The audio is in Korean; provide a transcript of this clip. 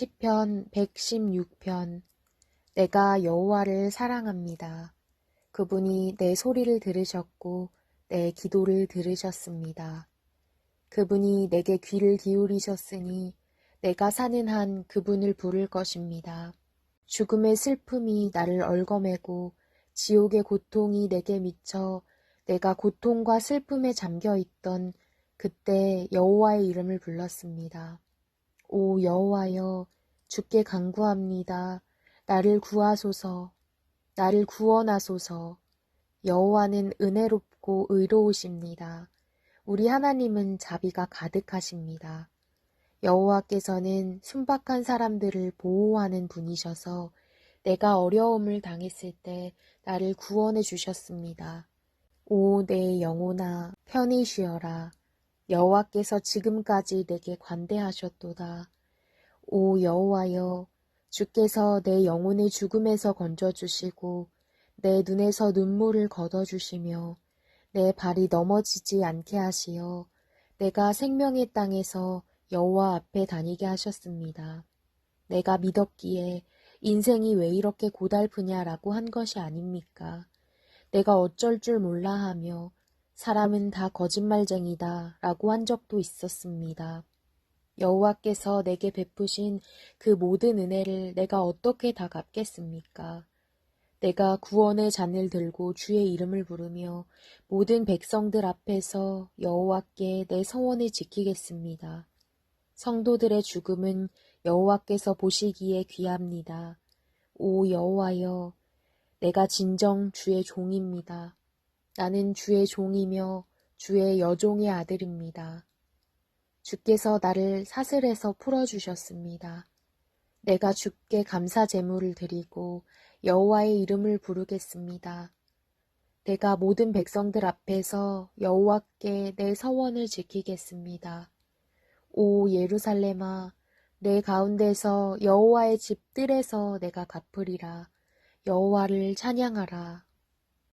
시편 116편 내가 여호와를 사랑합니다. 그분이 내 소리를 들으셨고 내 기도를 들으셨습니다. 그분이 내게 귀를 기울이셨으니 내가 사는 한 그분을 부를 것입니다. 죽음의 슬픔이 나를 얽어매고 지옥의 고통이 내게 미쳐 내가 고통과 슬픔에 잠겨 있던 그때 여호와의 이름을 불렀습니다. 오 여호와여 주께 간구합니다. 나를 구하소서. 나를 구원하소서. 여호와는 은혜롭고 의로우십니다. 우리 하나님은 자비가 가득하십니다. 여호와께서는 순박한 사람들을 보호하는 분이셔서 내가 어려움을 당했을 때 나를 구원해 주셨습니다. 오 내 영혼아 편히 쉬어라. 여호와께서 지금까지 내게 관대하셨도다. 오 여호와여 주께서 내 영혼의 죽음에서 건져주시고 내 눈에서 눈물을 걷어주시며 내 발이 넘어지지 않게 하시어 내가 생명의 땅에서 여호와 앞에 다니게 하셨습니다. 내가 믿었기에 인생이 왜 이렇게 고달프냐라고 한 것이 아닙니까? 내가 어쩔 줄 몰라 하며 사람은 다 거짓말쟁이다 라고 한 적도 있었습니다. 여호와께서 내게 베푸신 그 모든 은혜를 내가 어떻게 다 갚겠습니까? 내가 구원의 잔을 들고 주의 이름을 부르며 모든 백성들 앞에서 여호와께 내 서원을 지키겠습니다. 성도들의 죽음은 여호와께서 보시기에 귀합니다. 오 여호와여, 내가 진정 주의 종입니다. 나는 주의 종이며 주의 여종의 아들입니다. 주께서 나를 사슬에서 풀어주셨습니다. 내가 주께 감사 제물을 드리고 여호와의 이름을 부르겠습니다. 내가 모든 백성들 앞에서 여호와께 내 서원을 지키겠습니다. 오 예루살렘아, 내 가운데서 여호와의 집들에서 내가 갚으리라. 여호와를 찬양하라.